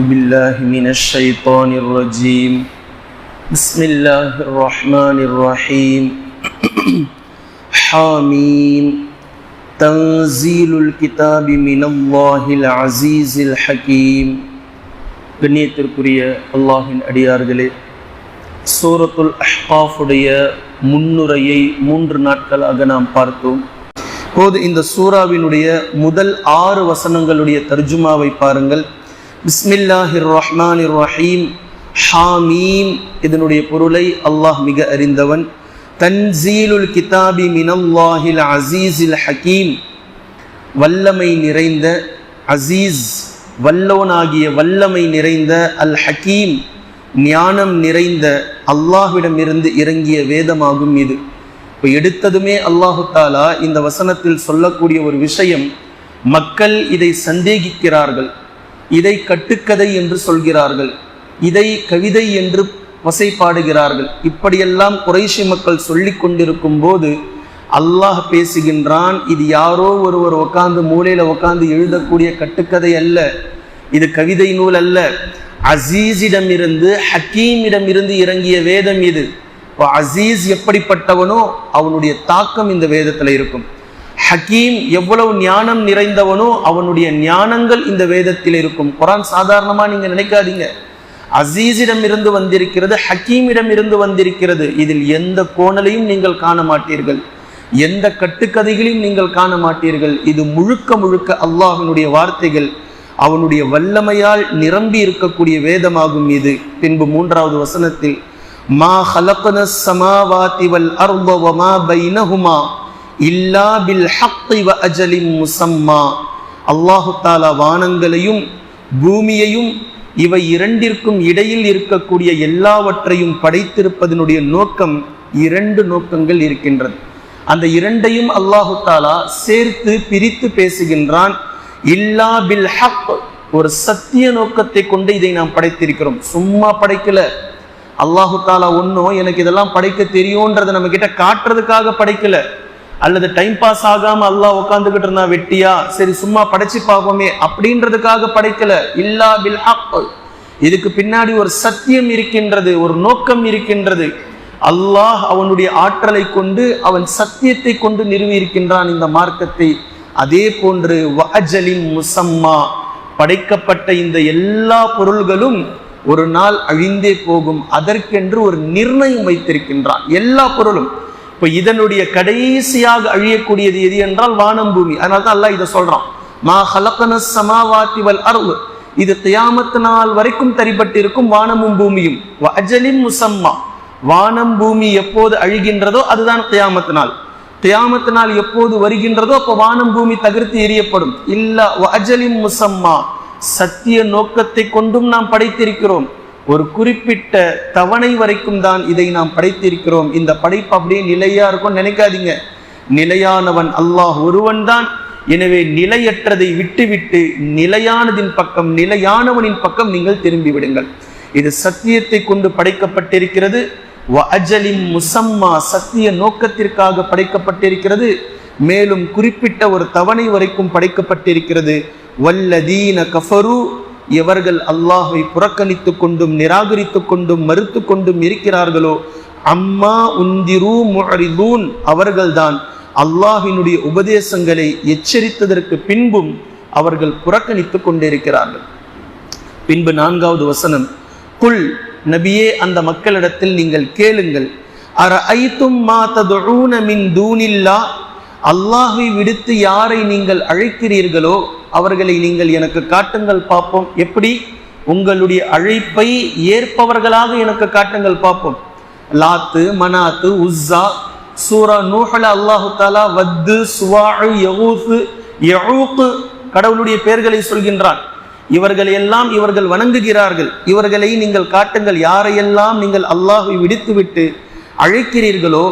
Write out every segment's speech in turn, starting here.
بالله من الشيطان الرجيم بسم الله الرحمن الرحيم حاميم تنزيل الكتاب من الله العزيز الحكيم கண்ணியத்திற்குரிய அல்லாஹின் அடியார்களே சூரத்துல் அஹ்காஃபுடைய முன்னுரையை மூன்று நாட்களாக நாம் பார்த்தோம் போது இந்த சூறாவினுடைய முதல் ஆறு வசனங்களுடைய தர்ஜுமாவை பாருங்கள் பிஸ்மில்லாஹிர் ரஹ்மான் ரஹீம் ஹாமீம் இதனுடைய பொருளை அல்லாஹ் மிக அறிந்தவன். தன்சீலுல் கிதாபி மினல்லாஹில் அசீஸில் ஹக்கீம் வல்லமை நிறைந்த அசீஸ் வல்லோனாகிய வல்லமை நிறைந்த அல் ஹக்கீம் ஞானம் நிறைந்த அல்லாஹ்விடமிருந்து இறங்கிய வேதமாகும் இது. இப்போ எடுத்ததுமே அல்லாஹு தாலா இந்த வசனத்தில் சொல்லக்கூடிய ஒரு விஷயம் மக்கள் இதை சந்தேகிக்கிறார்கள். இதை கட்டுக்கதை என்று சொல்கிறார்கள். இதை கவிதை என்று வசைப்பாடுகிறார்கள் இப்படியெல்லாம் குறைஷி மக்கள் சொல்லி கொண்டிருக்கும் போது அல்லாஹ் பேசுகின்றான் இது யாரோ ஒருவர் உட்காந்து மூலையில உட்காந்து எழுதக்கூடிய கட்டுக்கதை அல்ல. இது கவிதை நூல் அல்ல. அசீஸிடமிருந்து ஹக்கீமிடம் இருந்து இறங்கிய வேதம் இது. இப்போ அசீஸ் எப்படிப்பட்டவனோ அவனுடைய தாக்கம் இந்த வேதத்தில் இருக்கும். ஹக்கீம் எவ்வளவு ஞானம் நிறைந்தவனோ அவனுடைய ஞானங்கள் இந்த வேதத்தில் இருக்கும். குரான் சாதாரணமாக நீங்கள் நினைக்காதீங்க. அசீஸிடம் இருந்து வந்திருக்கிறது ஹக்கீமிடம் இருந்து வந்திருக்கிறது. இதில் எந்த கோணலையும் நீங்கள் காண மாட்டீர்கள். எந்த கட்டுக்கதைகளையும் நீங்கள் காண மாட்டீர்கள். இது முழுக்க முழுக்க அல்லாஹினுடைய வார்த்தைகள். அவனுடைய வல்லமையால் நிரம்பி இருக்கக்கூடிய வேதமாகும் இது. பின்பு மூன்றாவது வசனத்தில் மா ஹலக்ன சமாவாதி வல் வமா பைனஹுமா? இல்லா பில் ஹக்கை வ அஜலின் முசம்மா. அல்லாஹு தாலா வானங்களையும் பூமியையும் இவை இரண்டிற்கும் இடையில் இருக்கக்கூடிய எல்லாவற்றையும் படைத்திருப்பதனுடைய நோக்கம் இரண்டு நோக்கங்கள் இருக்கின்றது. அந்த இரண்டையும் அல்லாஹு தாலா சேர்த்து பிரித்து பேசுகின்றான். இல்லா பில் ஹக் ஒரு சத்திய நோக்கத்தை கொண்டு இதை நாம் படைத்திருக்கிறோம். சும்மா படைக்கல. அல்லாஹு தாலா ஒன்றும் எனக்கு இதெல்லாம் படைக்க தெரியும்ன்றதை நம்ம கிட்ட காட்டுறதுக்காக படைக்கல. அல்லது டைம் பாஸ் ஆகாம அல்லாஹ் உட்காந்துக்கிட்டு இருந்தா வெட்டியா? சரி சும்மா படைச்சு பார்ப்போமே. அப்படின்றதுக்காக படைக்கல. இல்லா பில் இதுக்கு பின்னாடி ஒரு சத்தியம் இருக்கின்றது ஒரு நோக்கம் இருக்கின்றது. அல்லாஹ் அவனுடைய ஆற்றலை கொண்டு அவன் சத்தியத்தை கொண்டு நிறுவி இருக்கின்றான் இந்த மார்க்கத்தை. அதே போன்று வாஜலின் முசம்மா. படைக்கப்பட்ட இந்த எல்லா பொருள்களும் ஒரு நாள் அழிந்தே போகும். அதற்கென்று ஒரு நிர்ணயம் வைத்திருக்கின்றான். எல்லா பொருளும். இப்ப இதனுடைய கடைசியாக அழியக்கூடியது எது என்றால் வானம் பூமி. அதனால தான் அல்லாஹ் இதை சொல்றான். மா ஹலக்கன சமாவாத்தி வல் அருள் இது தியாமத்து நாள் வரைக்கும் தரிப்பட்டிருக்கும் வானமும் பூமியும். அஜலின் முசம்மா. வானம் பூமி எப்போது அழிகின்றதோ அதுதான் தியாமத்து நாள். தியாமத்து நாள் எப்போது வருகின்றதோ அப்போ வானம் பூமி தகர்த்து எரியப்படும் இல்ல அஜலின் முசம்மா. சத்திய நோக்கத்தை கொண்டும் நாம் படைத்திருக்கிறோம். ஒரு குறிப்பிட்ட தவணை வரைக்கும் தான் இதை நாம் படைத்திருக்கிறோம். இந்த படைப்பு அப்படியே நிலையா இருக்கும் நினைக்காதீங்க. நிலையானவன் அல்லாஹ் ஒருவன் தான். எனவே நிலையற்றதை விட்டுவிட்டு நிலையானதின் பக்கம் நிலையானவனின் பக்கம் நீங்கள் திரும்பி விடுங்கள். இது சத்தியத்தை கொண்டு படைக்கப்பட்டிருக்கிறது. அஜலின் முசம்மா சத்திய நோக்கத்திற்காக படைக்கப்பட்டிருக்கிறது. மேலும் குறிப்பிட்ட ஒரு தவணை வரைக்கும் படைக்கப்பட்டிருக்கிறது. வல்லதீன கஃபரு எவர்கள் அல்லாஹை புறக்கணித்து கொண்டும் நிராகரித்து கொண்டும் மறுத்து கொண்டும் இருக்கிறார்களோ அம்மா உந்திரு முஹரிதூன் அவர்கள்தான் அல்லாஹினுடைய உபதேசங்களை எச்சரித்ததற்கு பின்பும் அவர்கள் புறக்கணித்து கொண்டிருக்கிறார்கள். பின்பு நான்காவது வசனம் குல் நபியே அந்த மக்களிடத்தில் நீங்கள் கேளுங்கள். அர ஐத்தும் மா மின் தூனில்லா அல்லாஹை விடுத்து யாரை நீங்கள் அழைக்கிறீர்களோ அவர்களை நீங்கள் எனக்கு காட்டுங்கள் பார்ப்போம். எப்படி? உங்களுடைய அழைப்பை ஏற்பவர்களாக எனக்கு காட்டுங்கள் பார்ப்போம். லாத்து மனாத்து உஸ்ஸா சூரா நூஹல அல்லாஹு தாலா வத்து சுவாழு யகூத்து யகூக்கு கடவுளுடைய பெயர்களை சொல்கின்றான் இவர்கள் எல்லாம் இவர்கள் வணங்குகிறார்கள். இவர்களை நீங்கள் காட்டுங்கள். யாரையெல்லாம் நீங்கள் அல்லாஹை விடுத்துவிட்டு அழைக்கிறீர்களோ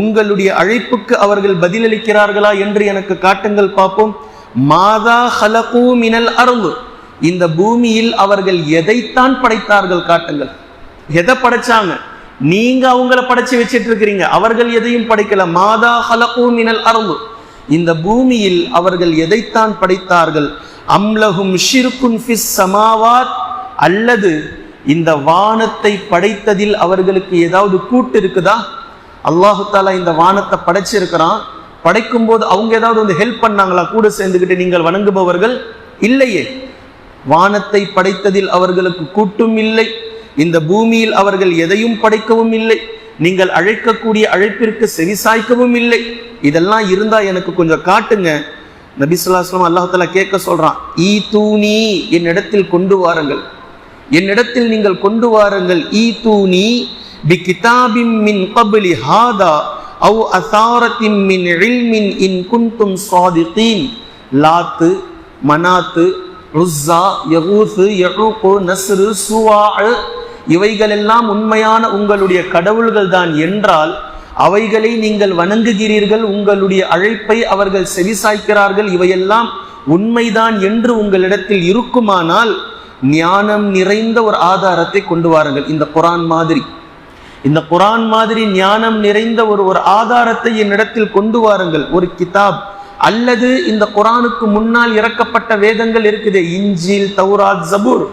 உங்களுடைய அழைப்புக்கு அவர்கள் பதிலளிக்கிறார்களா என்று எனக்கு காட்டுங்கள் பார்ப்போம். மாதா ஹலகூ மினல் அருள். இந்த பூமியில் அவர்கள் எதைத்தான் படைத்தார்கள் காட்டுங்கள். எதை படைச்சாங்க? நீங்க அவங்கள படைச்சு வச்சிட்டு இருக்கிறீங்க அவர்கள் எதையும் படைக்கல. மாதா ஹலகூ மினல் அருள். இந்த பூமியில் அவர்கள் எதைத்தான் படைத்தார்கள்? அம்லஹும் ஷிருக்குன் ஃபிஸ் சமாவாத். அல்லது இந்த வானத்தை படைத்ததில் அவர்களுக்கு ஏதாவது கூட்டு இருக்குதா? அல்லாஹு தாலா இந்த வானத்தை படைச்சிருக்கிறான். படைக்கும் போது அவங்க ஏதாவது வந்து ஹெல்ப் பண்ணாங்களா? கூட சேர்ந்துக்கிட்டு நீங்கள் வணங்குபவர்கள் இல்லையே. வானத்தை படைத்ததில் அவர்களுக்கு கூட்டும் இல்லை. இந்த பூமியில் அவர்கள் எதையும் படைக்கவும் இல்லை. நீங்கள் அழைக்கக்கூடிய அழைப்பிற்கு செவிசாய்க்கவும் இல்லை. இதெல்லாம் இருந்தா எனக்கு கொஞ்சம் காட்டுங்க. நபிசுல்லாஸ்லாம் அல்லாஹால கேட்க சொல்றான் ஈ தூணி என்னிடத்தில் கொண்டு வாருங்கள். என்னிடத்தில் நீங்கள் கொண்டு வாருங்கள். ஈ தூணி பி கிதாபிம் மின் கபிலி ஹாதா. அவ் அசாரத்தின் மின் இல்மின் இன் குன்தும் சாதித்தீன். லாத்து மனாத்து ருஸ்ஸா யகூசு யகூக்கு நஸ்ரு சுவா இவைகளெல்லாம் உண்மையான உங்களுடைய கடவுள்கள் தான் என்றால் அவைகளை நீங்கள் வணங்குகிறீர்கள் உங்களுடைய அழைப்பை அவர்கள் செவிசாய்க்கிறார்கள் இவையெல்லாம் உண்மைதான் என்று உங்களிடத்தில் இருக்குமானால் ஞானம் நிறைந்த ஒரு ஆதாரத்தை கொண்டு வாருங்கள். இந்த குரான் மாதிரி. இந்த குரான் மாதிரி ஞானம் நிறைந்த ஒரு ஒரு ஆதாரத்தை என்னிடத்தில் கொண்டு வாருங்கள். ஒரு கிதாப். அல்லது இந்த குரானுக்கு முன்னால் இறக்கப்பட்ட வேதங்கள் இருக்குது. இஞ்சில் தௌராத் ஜபூர்.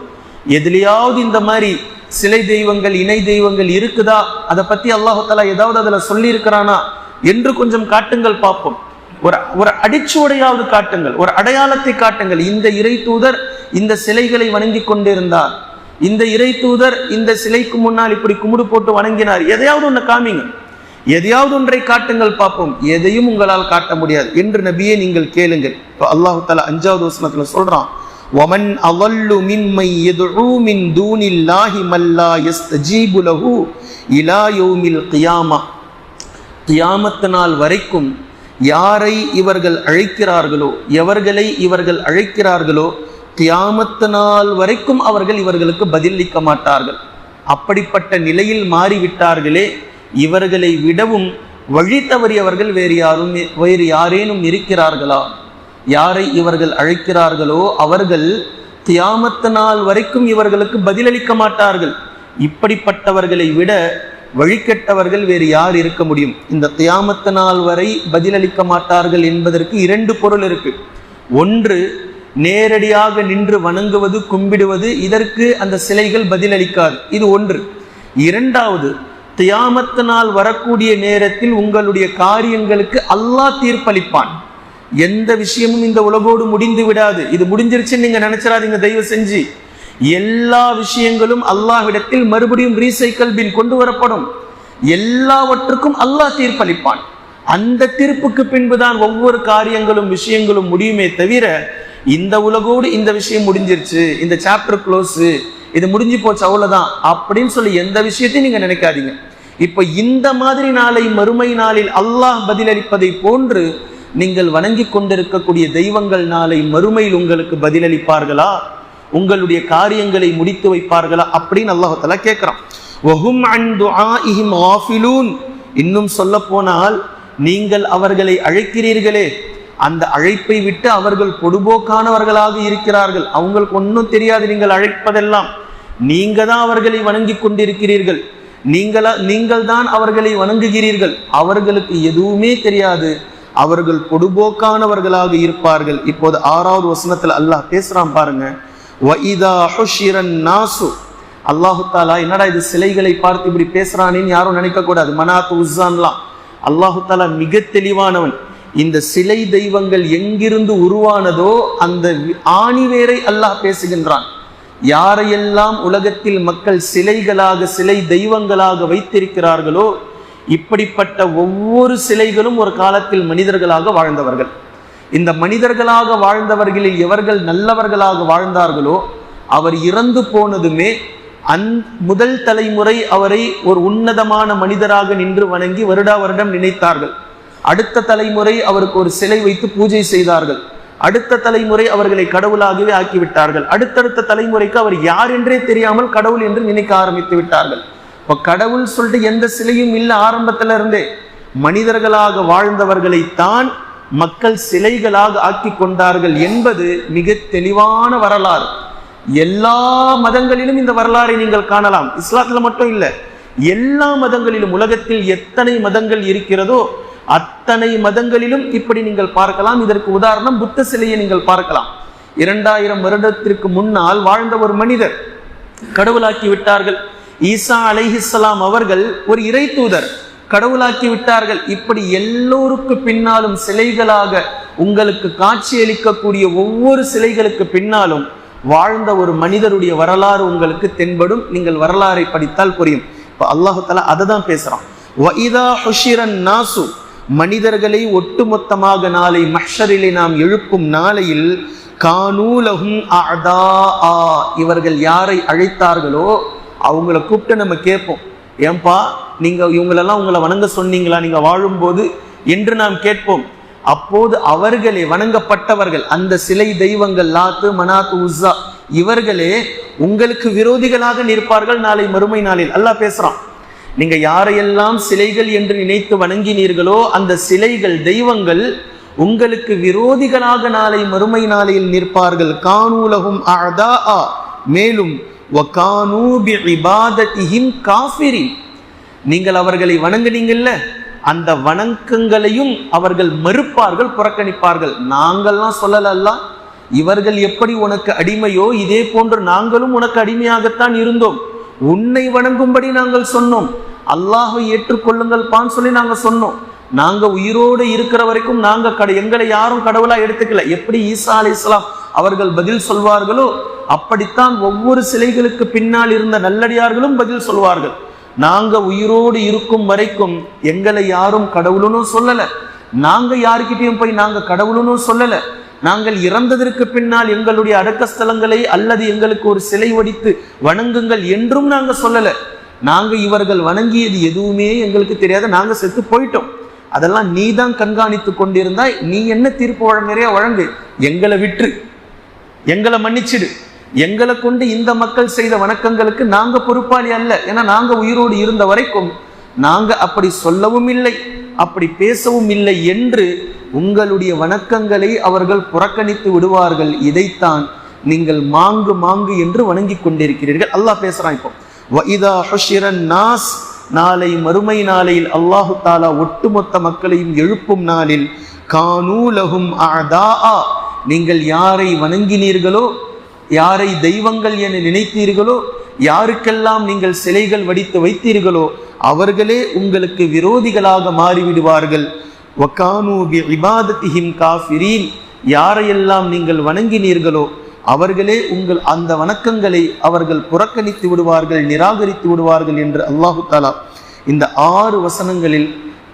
எதுலையாவது இந்த மாதிரி சிலை தெய்வங்கள் இணை தெய்வங்கள் இருக்குதா? அதை பத்தி அல்லாஹாலா ஏதாவது அதுல சொல்லி இருக்கிறானா என்று கொஞ்சம் காட்டுங்கள் பார்ப்போம். ஒரு ஒரு அடிச்சுவடையாவது காட்டுங்கள். ஒரு அடையாளத்தை காட்டுங்கள். இந்த இறை தூதர் இந்த சிலைகளை வணங்கி கொண்டிருந்தார். இந்த இறை தூதர் இந்த சிலைக்கு முன்னால் இப்படி கும்பிடு போட்டு வணங்கினார். எதையாவது ஒன்று காமிங்க. எதையாவது ஒன்றை காட்டுங்கள் பார்ப்போம். எதையும் உங்களால் காட்ட முடியாது. என்று நபியை நீங்கள் கேளுங்கள். இப்போ அல்லாஹு தலா அஞ்சாவது வசனத்தில் சொல்கிறான் ஒமன் அவல்லு மின்மை எதுழு மின் தூனில்லாஹி மல்லா எஸ் தஜீபுலஹு இலா யோமில் கியாமா. கியாமத்து நாள் வரைக்கும் யாரை இவர்கள் அழைக்கிறார்களோ எவர்களை இவர்கள் அழைக்கிறார்களோ கியாமத்து நாள் வரைக்கும் அவர்கள் இவர்களுக்கு பதிலளிக்க மாட்டார்கள். அப்படிப்பட்ட நிலையில் மாறிவிட்டார்களே இவர்களை விடவும் வழி தவறியவர்கள் வேறு யாரும் வேறு யாரேனும் இருக்கிறார்களா? யாரை இவர்கள் அழைக்கிறார்களோ அவர்கள் தியாமத்து நாள் வரைக்கும் இவர்களுக்கு பதிலளிக்க மாட்டார்கள். இப்படிப்பட்டவர்களை விட வழிகெட்டவர்கள் வேறு யார் இருக்க முடியும்? இந்த தியாமத்து நாள் வரை பதிலளிக்க மாட்டார்கள் என்பதற்கு இரண்டு பொருள் இருக்கு. ஒன்று நேரடியாக நின்று வணங்குவது கும்பிடுவது இதற்கு அந்த சிலைகள் பதிலளிக்காது. இது ஒன்று. இரண்டாவது தியாமத்து நாள் வரக்கூடிய நேரத்தில் உங்களுடைய காரியங்களுக்கு அல்லாஹ் தீர்ப்பளிப்பான். எந்த விஷயமும் இந்த உலகோடு முடிந்து விடாது. இது முடிஞ்சிருச்சுன்னு நீங்க நினைச்சிடாதீங்க தயவு செஞ்சு. எல்லா விஷயங்களும் அல்லாஹ்விடத்தில் மறுபடியும் ரீசைக்கிள் பின் கொண்டு வரப்படும். எல்லாவற்றுக்கும் அல்லாஹ் தீர்ப்பளிப்பான். அந்த தீர்ப்புக்கு பின்புதான் ஒவ்வொரு காரியங்களும் விஷயங்களும் முடியுமே தவிர இந்த உலகோடு இந்த விஷயம் முடிஞ்சிருச்சு இந்த சாப்டர் க்ளோஸ் இது முடிஞ்சு போச்சு அவ்வளவுதான் அப்படின்னு சொல்லி எந்த விஷயத்தையும் நீங்க நினைக்காதீங்க. இப்ப இந்த மாதிரி நாளை மறுமை நாளில் அல்லாஹ் பதிலளிப்பதை போன்று நீங்கள் வணங்கி கொண்டிருக்கக்கூடிய தெய்வங்கள் நாளை மறுமையில் உங்களுக்கு பதிலளிப்பார்களா? உங்களுடைய காரியங்களை முடித்து வைப்பார்களா? அப்படின்னு அல்லாஹால கேட்கிறான். இன்னும் சொல்ல போனால் நீங்கள் அவர்களை அழைக்கிறீர்களே அந்த அழைப்பை விட்டு அவர்கள் பொடுபோக்கானவர்களாக இருக்கிறார்கள். அவங்களுக்கு ஒன்றும் தெரியாது நீங்கள் அழைப்பதெல்லாம். நீங்க தான் அவர்களை வணங்கி கொண்டிருக்கிறீர்கள். நீங்களா நீங்கள் தான் அவர்களை வணங்குகிறீர்கள். அவர்களுக்கு எதுவுமே தெரியாது. அவர்கள் பொடுபோக்கானவர்களாக இருப்பார்கள். இப்போது ஆறாவது வசனத்தில் அல்லாஹ் பேசுறான் பாருங்க. நாசு. அல்லாஹு தாலா என்னடா இது சிலைகளை பார்த்து இப்படி பேசுறானேன்னு யாரும் நினைக்க கூடாது மனாத் உஸ்ஸான்லாம். அல்லாஹு தாலா மிக தெளிவானவன். இந்த சிலை தெய்வங்கள் எங்கிருந்து உருவானதோ அந்த ஆணிவேரை அல்லாஹ் பேசுகின்றான். யாரையெல்லாம் உலகத்தில் மக்கள் சிலைகளாக சிலை தெய்வங்களாக வைத்திருக்கிறார்களோ இப்படிப்பட்ட ஒவ்வொரு சிலைகளும் ஒரு காலத்தில் மனிதர்களாக வாழ்ந்தவர்கள். இந்த மனிதர்களாக வாழ்ந்தவர்களில் எவர்கள் நல்லவர்களாக வாழ்ந்தார்களோ அவர் இறந்து போனதுமே அந் முதல் தலைமுறை அவரை ஒரு உன்னதமான மனிதராக நின்று வணங்கி வருடா வருடம் நினைத்தார்கள். அடுத்த தலைமுறை அவருக்கு ஒரு சிலை வைத்து பூஜை செய்தார்கள். அடுத்த தலைமுறை அவர்களை கடவுளாகவே ஆக்கிவிட்டார்கள். அடுத்தடுத்த தலைமுறைக்கு அவர் யார் என்றே தெரியாமல் கடவுள் என்று நினைக்க ஆரம்பித்து விட்டார்கள். இப்போ கடவுள் சொல்லிட்டு எந்த சிலையும் இல்லை ஆரம்பத்துல இருந்தே மனிதர்களாக வாழ்ந்தவர்களை தான் மக்கள் சிலைகளாக ஆக்கி கொண்டார்கள் என்பது மிக தெளிவான வரலாறு. எல்லா மதங்களிலும் இந்த வரலாறை நீங்கள் காணலாம். இஸ்லாத்துல மட்டும் இல்லை எல்லா மதங்களிலும் உலகத்தில் எத்தனை மதங்கள் இருக்கிறதோ அத்தனை மதங்களிலும் இப்படி நீங்கள் பார்க்கலாம். இதற்கு உதாரணம் புத்த சிலையை நீங்கள் பார்க்கலாம். இரண்டாயிரம் வருடத்திற்கு முன்னால் வாழ்ந்த ஒரு மனிதர் கடவுளாக்கி விட்டார்கள். ஈசா அலைஹிஸ்ஸலாம் அவர்கள் ஒரு இறை தூதர். கடவுளாக்கி விட்டார்கள். இப்படி எல்லோருக்கு பின்னாலும் சிலைகளாக உங்களுக்கு காட்சியளிக்கக்கூடிய ஒவ்வொரு சிலைகளுக்கு பின்னாலும் வாழ்ந்த ஒரு மனிதருடைய வரலாறு உங்களுக்கு தென்படும். நீங்கள் வரலாறை படித்தால் புரியும். இப்போ அல்லாஹு தலா அதை தான் பேசுகிறான் நாசு மனிதர்களை ஒட்டுமொத்தமாக நாளை மஹ்ஷரிலே நாம் எழுப்பும் நாளையில் கானூலகும் ஆ இவர்கள் யாரை அழைத்தார்களோ அவங்கள கூப்பிட்டு நம்ம கேட்போம். ஏன்பா நீங்க இவங்களெல்லாம் உங்களை வணங்க சொன்னீங்களா? நீங்க வாழும்போது என்று நாம் கேட்போம். அப்போது அவர்களே வணங்கப்பட்டவர்கள் அந்த சிலை தெய்வங்கள் லாத்து மனாத்து உஸ்ஸா இவர்களே உங்களுக்கு விரோதிகளாக நிற்பார்கள் நாளை மறுமை நாளில். அல்லாஹ் பேசுறான். நீங்க யாரையெல்லாம் சிலைகள் என்று நினைத்து வணங்கினீர்களோ அந்த சிலைகள் தெய்வங்கள் உங்களுக்கு விரோதிகளாக நாளை மறுமை நாளையில் நிற்பார்கள். கானூலகும் அதா மேலும் வகானூ நீங்கள் அவர்களை வணங்குனீங்கல்ல? அந்த வணக்கங்களையும் அவர்கள் மறுப்பார்கள் புறக்கணிப்பார்கள். நாங்கள்லாம் சொல்லலல்ல. இவர்கள் எப்படி உனக்கு அடிமையோ இதே போன்று நாங்களும் உனக்கு அடிமையாகத்தான் இருந்தோம். உன்னை வணங்கும்படி நாங்கள் சொன்னோம். அல்லாஹை ஏற்றுக்கொள்ளுங்கள் பான் சொல்லி நாங்கள் சொன்னோம். நாங்கள் உயிரோடு இருக்கிற வரைக்கும் நாங்கள் கட எங்களை யாரும் கடவுளாக எடுத்துக்கல. எப்படி ஈசா அலி இஸ்லாம் அவர்கள் பதில் சொல்வார்களோ அப்படித்தான் ஒவ்வொரு சிலைகளுக்கு பின்னால் இருந்த நல்லடியார்களும் பதில் சொல்வார்கள். நாங்க உயிரோடு இருக்கும் வரைக்கும் எங்களை யாரும் கடவுளுன்னு சொல்லல. நாங்க யாருக்கிட்டையும் போய் நாங்க கடவுளுன்னு சொல்லல. நாங்கள் இறந்ததற்கு பின்னால் எங்களுடைய அடக்க ஸ்தலங்களை அல்லது எங்களுக்கு ஒரு சிலை வடித்து வணங்குங்கள் என்றும் நாங்க சொல்லலை. நாங்கள் இவர்கள் வணங்கியது எதுவுமே எங்களுக்கு தெரியாத நாங்கள் செத்து போயிட்டோம். அதெல்லாம் நீ தான் கண்காணித்து கொண்டிருந்தாய். நீ என்ன தீர்ப்பு வழங்குறியா வழங்கு. எங்களை விற்று எங்களை மன்னிச்சிடு. எங்களை கொண்டு இந்த மக்கள் செய்த வணக்கங்களுக்கு நாங்க பொறுப்பாளி அல்ல. ஏன்னா நாங்க உயிரோடு இருந்த வரைக்கும் நாங்க அப்படி சொல்லவும் இல்லை அப்படி பேசவும் இல்லை என்று உங்களுடைய வணக்கங்களை அவர்கள் புறக்கணித்து விடுவார்கள். இதைத்தான் நீங்கள் மாங்கு மாங்கு என்று வணங்கி கொண்டிருக்கிறீர்கள். அல்லாஹ் பேசுறான் இப்போ. வைதா ஹுஷிரன் நாஸ் நாளை மறுமை நாளையில் அல்லாஹு தாலா ஒட்டுமொத்த மக்களையும் எழுப்பும் நாளில் கானூலகும் அதா நீங்கள் யாரை வணங்கினீர்களோ யாரை தெய்வங்கள் என நினைத்தீர்களோ யாருக்கெல்லாம் நீங்கள் சிலைகள் வடித்து வைத்தீர்களோ அவர்களே உங்களுக்கு விரோதிகளாக மாறிவிடுவார்கள். வக்கானூபி இபாதத்திஹிம் காஃபிரீன் யாரையெல்லாம் நீங்கள் வணங்கினீர்களோ அவர்களே உங்கள் அந்த வணக்கங்களை அவர்கள் புறக்கணித்து விடுவார்கள் நிராகரித்து விடுவார்கள் என்று அல்லாஹு தாலா இந்த ஆறு வசனங்களில்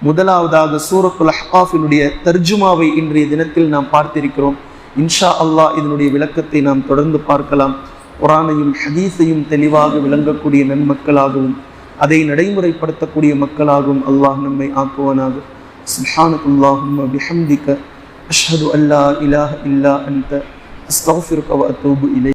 முதலாவதாக சூரத்துல் அஹ்காஃபினுடைய தர்ஜுமாவை இன்றைய தினத்தில் நாம் பார்த்திருக்கிறோம். இன்ஷா அல்லாஹ் இதனுடைய விளக்கத்தை நாம் தொடர்ந்து பார்க்கலாம். குரானையும் ஹதீஸையும் தெளிவாக விளங்கக்கூடிய நன்மக்களாகவும் அதை நடைமுறைப்படுத்தக்கூடிய மக்களாகவும் அல்லாஹ் நம்மை ஆக்குவனாக. சுஹானகுல்லாஹும் பிஹம்திக்க அஷ்ஹது அல்லா இலாஹ இல்லா அந்த அஸ்தஃபிருக்க வ அத்தூபு இலை